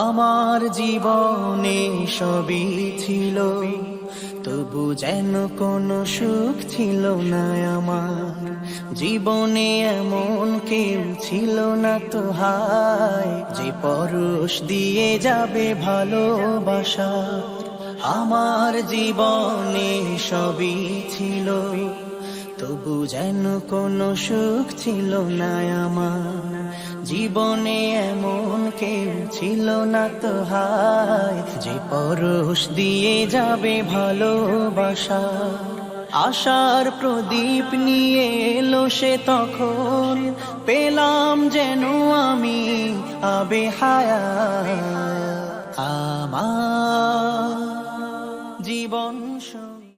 আমার জীবনে সবই ছিল, তবু যেন কোনো সুখ ছিল না আমার। জীবনে এমন কেউ ছিল না তো হায়, যে পরশ দিয়ে যাবে ভালোবাসা। আমার জীবনে সবই ছিল তবু যেন কোনো সুখ ছিল না আমার। জীবনে এমন কেউ ছিল না তো হায়, যে পরশ দিয়ে যাবে ভালোবাসা। আশার প্রদীপ নিয়ে এলো সে তখন, পেলাম যেন আমি আবে হায়া আমার জীবন